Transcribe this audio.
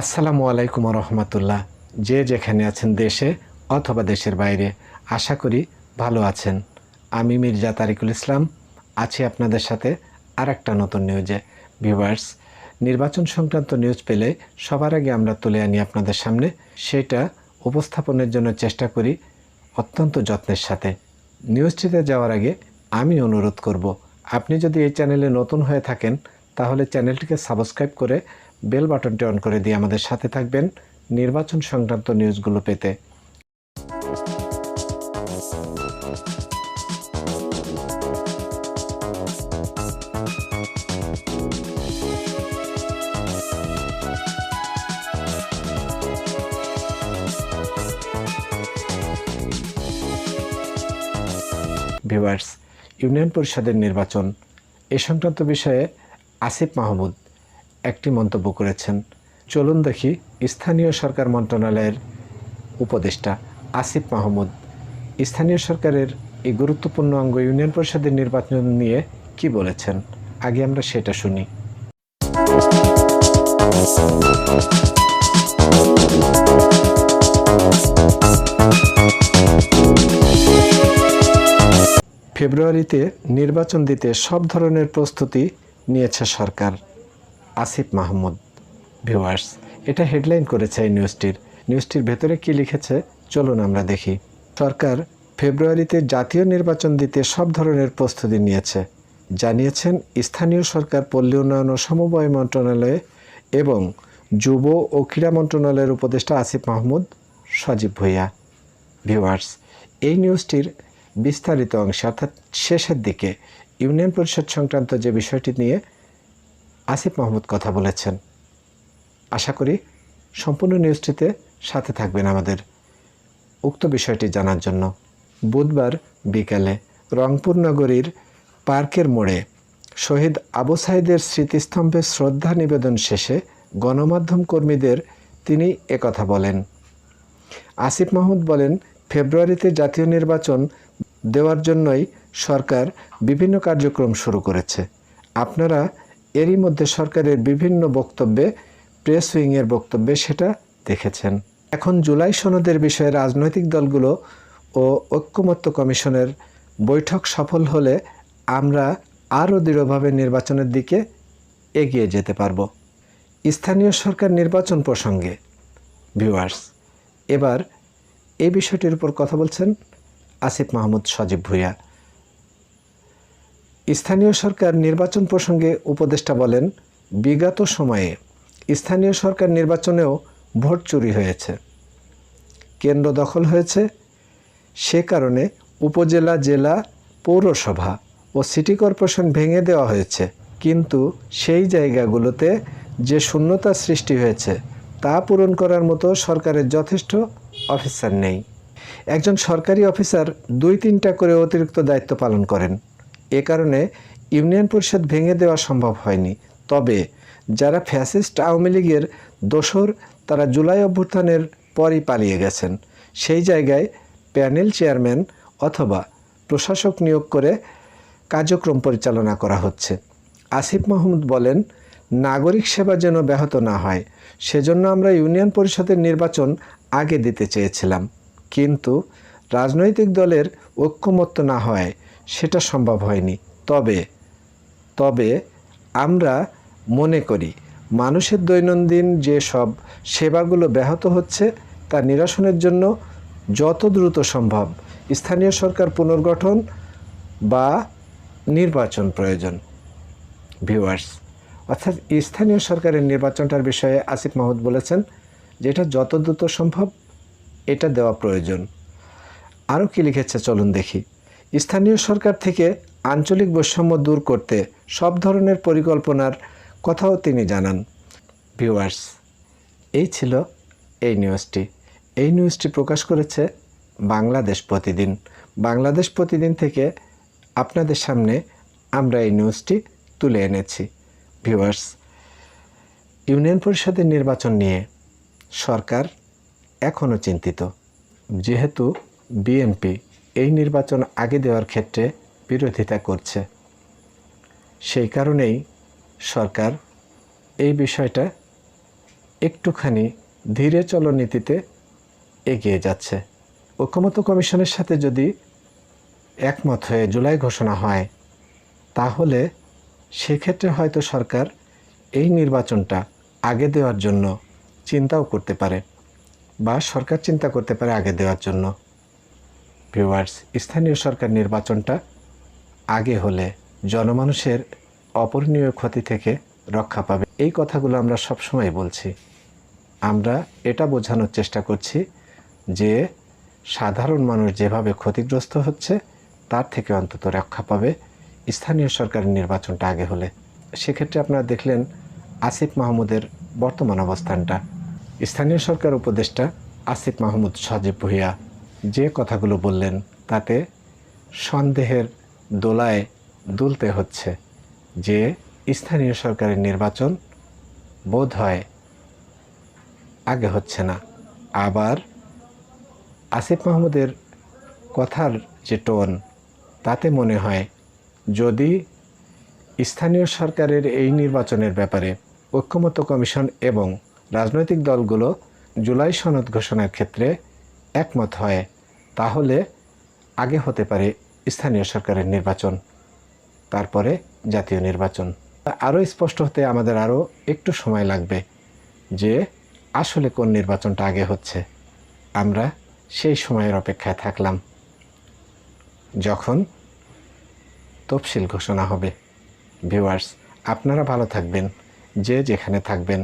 আসসালামু আলাইকুম রহমতুল্লাহ যে যেখানে আছেন দেশে অথবা দেশের বাইরে, আশা করি ভালো আছেন। আমি মির্জা তারিকুল ইসলাম, আছি আপনাদের সাথে আর একটা নতুন নিউজে। ভিউয়ার্স, নির্বাচন সংক্রান্ত নিউজ পেলে সবার আগে আমরা তুলে আনি আপনাদের সামনে। সেটা উপস্থাপনের জন্য চেষ্টা করি অত্যন্ত যত্নের সাথে। নিউজটিতে যাওয়ার আগে আমি অনুরোধ করব, আপনি যদি এই চ্যানেলে নতুন হয়ে থাকেন, তাহলে চ্যানেলটিকে সাবস্ক্রাইব করে বেল বাটনটি অন করে দিয়ে আমাদের সাথে থাকবেন নির্বাচন সংক্রান্ত নিউজগুলো পেতে। ভিউয়ার্স, ইউনিয়ন পরিষদের নির্বাচন। এ সংক্রান্ত বিষয়ে আসিফ মাহমুদ একটি মন্তব্য করেছেন। চলুন দেখি স্থানীয় সরকার মন্ত্রণালয়ের উপদেষ্টা আসিফ মাহমুদ। স্থানীয় সরকারের এই গুরুত্বপূর্ণ অঙ্গ ইউনিয়ন পরিষদের নির্বাচন নিয়ে কি বলেছেন? আগে আমরা সেটা শুনি। ফেব্রুয়ারিতে নির্বাচন দিতে সব ধরনের প্রস্তুতি নিয়েছে সরকার। আসিফ মাহমুদ ভিউয়ার্স, এটা হেডলাইন করেছে এই নিউজটির। নিউজটির ভেতরে কি লিখেছে? চলুন আমরা দেখি। সরকার ফেব্রুয়ারিতে জাতীয় নির্বাচন দিতে সব ধরনের প্রস্তুতি নিয়েছে। জানিয়েছেন স্থানীয় সরকার পল্লী উন্নয়ন ও সমবায় মন্ত্রণালয়ে এবং যুব ও ক্রীড়া মন্ত্রণালয়ের উপদেষ্টা আসিফ মাহমুদ সজীব ভূঁইয়া। ভিউয়ার্স, এই নিউজটির বিস্তারিত অংশে অর্থাৎ শেষের দিকে ইউনিয়ন পরিষদ সংক্রান্ত যে বিষয়টি নিয়ে আসিফ মাহমুদ কথা বলেছেন। আশা করি সম্পূর্ণ নিউজটিতে সাথে থাকবেন আমাদের। উক্ত বিষয়টি জানার জন্য বুধবার বিকালে রংপুর নগরীর পার্কের মোড়ে শহীদ আবু সাইদের স্মৃতিস্তম্ভে শ্রদ্ধা নিবেদন শেষে গণমাধ্যম কর্মীদের তিনি একথা বলেন। আসিফ মাহমুদ বলেন, ফেব্রুয়ারিতে জাতীয় নির্বাচন দেওয়ার জন্যই সরকার বিভিন্ন কার্যক্রম শুরু করেছে। আপনারা এরই মধ্যে সরকারের বিভিন্ন বক্তব্যে প্রেস উইংয়ের বক্তব্যে সেটা দেখেছেন। এখন জুলাই সনদের বিষয়ে রাজনৈতিক দলগুলো ও ঐক্যমত্য কমিশনের বৈঠক সফল হলে আমরা আরও দৃঢ়ভাবে নির্বাচনের দিকে এগিয়ে যেতে পারব। স্থানীয় সরকার নির্বাচন প্রসঙ্গে, ভিউয়ার্স, এবার এই বিষয়টির উপর কথা বলছেন আসিফ মাহমুদ সজীব ভূঁইয়া। স্থানীয় সরকার নির্বাচন প্রসঙ্গে উপদেষ্টা বলেন, বিগত সময়ে স্থানীয় সরকার নির্বাচনেও ভোট চুরি হয়েছে। কেন্দ্র দখল হয়েছে। সে কারণে উপজেলা, জেলা, পৌরসভা ও সিটি কর্পোরেশন ভেঙে দেওয়া হয়েছে। কিন্তু সেই জায়গাগুলোতে যে শূন্যতা সৃষ্টি হয়েছে, তা পূরণ করার মতো সরকারের যথেষ্ট অফিসার নেই। একজন সরকারি অফিসার দুই তিনটা করে অতিরিক্ত দায়িত্ব পালন করেন। কারণে ইউনিয়ন পরিষদ ভেঙে দেওয়া সম্ভব হয়নি। তবে যারা ফ্যাসিস্ট আওয়ামী লীগের দোসর, তারা জুলাই অভ্যুত্থানের পরই পালিয়ে গেছেন। সেই জায়গায় প্যানেল চেয়ারম্যান অথবা প্রশাসক নিয়োগ করে কার্যক্রম পরিচালনা করা হচ্ছে। আসিফ মাহমুদ বলেন, নাগরিক সেবা যেন ব্যাহত না হয়, সেজন্য আমরা ইউনিয়ন পরিষদের নির্বাচন আগে দিতে চেয়েছিলাম। কিন্তু রাজনৈতিক দলের ঐক্যমত্য না হয় সেটা সম্ভব হয়নি। তবে তবে আমরা মনে করি, মানুষের দৈনন্দিন যে সব সেবাগুলো ব্যাহত হচ্ছে, তা নিরসনের জন্য যত দ্রুত সম্ভব স্থানীয় সরকার পুনর্গঠন বা নির্বাচন প্রয়োজন। ভিউয়ার্স, অর্থাৎ স্থানীয় সরকারের নির্বাচনটার বিষয়ে আসিফ মাহমুদ বলেছেন যে এটা যত দ্রুত সম্ভব এটা দেওয়া প্রয়োজন। আরও কি লিখেছে চলুন দেখি। স্থানীয় সরকার থেকে আঞ্চলিক বৈষম্য দূর করতে সব ধরনের পরিকল্পনার কথাও তিনি জানান। ভিউয়ার্স, এই ছিল এই নিউজটি। এই নিউজটি প্রকাশ করেছে বাংলাদেশ প্রতিদিন। বাংলাদেশ প্রতিদিন থেকে আপনাদের সামনে আমরা এই নিউজটি তুলে এনেছি। ভিউয়ার্স, ইউনিয়ন পরিষদের নির্বাচন নিয়ে সরকার এখনও চিন্তিত। যেহেতু বিএনপি এই নির্বাচন আগে দেওয়ার ক্ষেত্রে বিরোধিতা করছে। সেই কারণেই সরকার এই বিষয়টা একটুখানি ধীরে চলনীতিতে এগিয়ে যাচ্ছে। ঐক্যমত্য কমিশনের সাথে যদি একমত হয়ে জুলাই ঘোষণা হয়, তাহলে সেক্ষেত্রে হয়তো সরকার এই নির্বাচনটা আগে দেওয়ার জন্য চিন্তাও করতে পারে বা সরকার চিন্তা করতে পারে আগে দেওয়ার জন্য। ভিউয়ার্স স্থানীয় সরকার নির্বাচনটা আগে হলে জনমানুষের অপূরণীয় ক্ষতি থেকে রক্ষা পাবে। এই কথাগুলো আমরা সবসময় বলছি। আমরা এটা বোঝানোর চেষ্টা করছি যে সাধারণ মানুষ যেভাবে ক্ষতিগ্রস্ত হচ্ছে, তার থেকে অন্তত রক্ষা পাবে স্থানীয় সরকারের নির্বাচনটা আগে হলে। সেক্ষেত্রে আপনারা দেখলেন আসিফ মাহমুদের বর্তমান অবস্থানটা। স্থানীয় সরকার উপদেষ্টা আসিফ মাহমুদ সজীব ভুইয়া যে কথাগুলো বললেন, তাতে সন্দেহের দোলায় দুলতে হচ্ছে যে স্থানীয় সরকারের নির্বাচন বোধ হয় আগে হচ্ছে না। আবার আসিফ মাহমুদের কথার যে টোন, তাতে মনে হয় যদি স্থানীয় সরকারের এই নির্বাচনের ব্যাপারে ঐক্যমত্য কমিশন এবং রাজনৈতিক দলগুলো জুলাই সনদ ঘোষণার ক্ষেত্রে একমত হয় তাহলে আগে হতে পারে স্থানীয় সরকারের নির্বাচন, তারপরে জাতীয় নির্বাচন। আরও স্পষ্ট হতে আমাদের আরও একটু সময় লাগবে যে আসলে কোন নির্বাচনটা আগে হচ্ছে। আমরা সেই সময়ের অপেক্ষায় থাকলাম, যখন তফসিল ঘোষণা হবে। ভিউয়ার্স, আপনারা ভালো থাকবেন, যে যেখানে থাকবেন।